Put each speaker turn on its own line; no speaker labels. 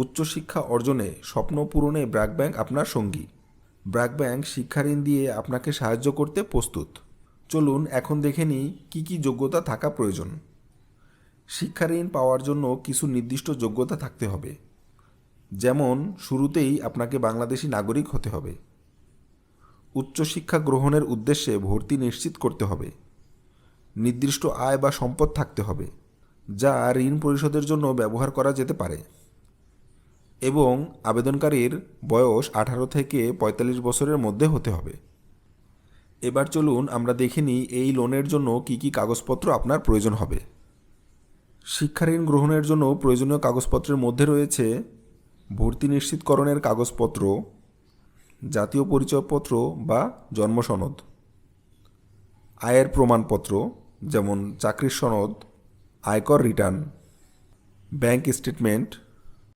উচ্চশিক্ষা অর্জনে স্বপ্ন পূরণে ব্র্যাক ব্যাংক আপনার সঙ্গী। ব্র্যাক ব্যাংক শিক্ষা ঋণ দিয়ে আপনাকে সাহায্য করতে প্রস্তুত। চলুন এখন দেখে নিই কী কী যোগ্যতা থাকা প্রয়োজন। শিক্ষা ঋণ পাওয়ার জন্য কিছু নির্দিষ্ট যোগ্যতা থাকতে হবে। যেমন, শুরুতেই আপনাকে বাংলাদেশি নাগরিক হতে হবে। উচ্চশিক্ষা গ্রহণের উদ্দেশ্যে ভর্তি নিশ্চিত করতে হবে। নির্দিষ্ট আয় বা সম্পদ থাকতে হবে, যা ঋণ পরিশোধের জন্য ব্যবহার করা যেতে পারে। এবং আবেদনকারীর বয়স আঠারো থেকে পঁয়তাল্লিশ বছরের মধ্যে হতে হবে। এবার চলুন আমরা দেখে নিই এই লোনের জন্য কি কি কাগজপত্র আপনার প্রয়োজন হবে। শিক্ষা ঋণ গ্রহণের জন্য প্রয়োজনীয় কাগজপত্রের মধ্যে রয়েছে ভর্তি নিশ্চিতকরণের কাগজপত্র, জাতীয় পরিচয়পত্র বা জন্ম সনদ, আয়ের প্রমাণপত্র যেমন চাকরির সনদ, আয়কর রিটার্ন, ব্যাংক স্টেটমেন্ট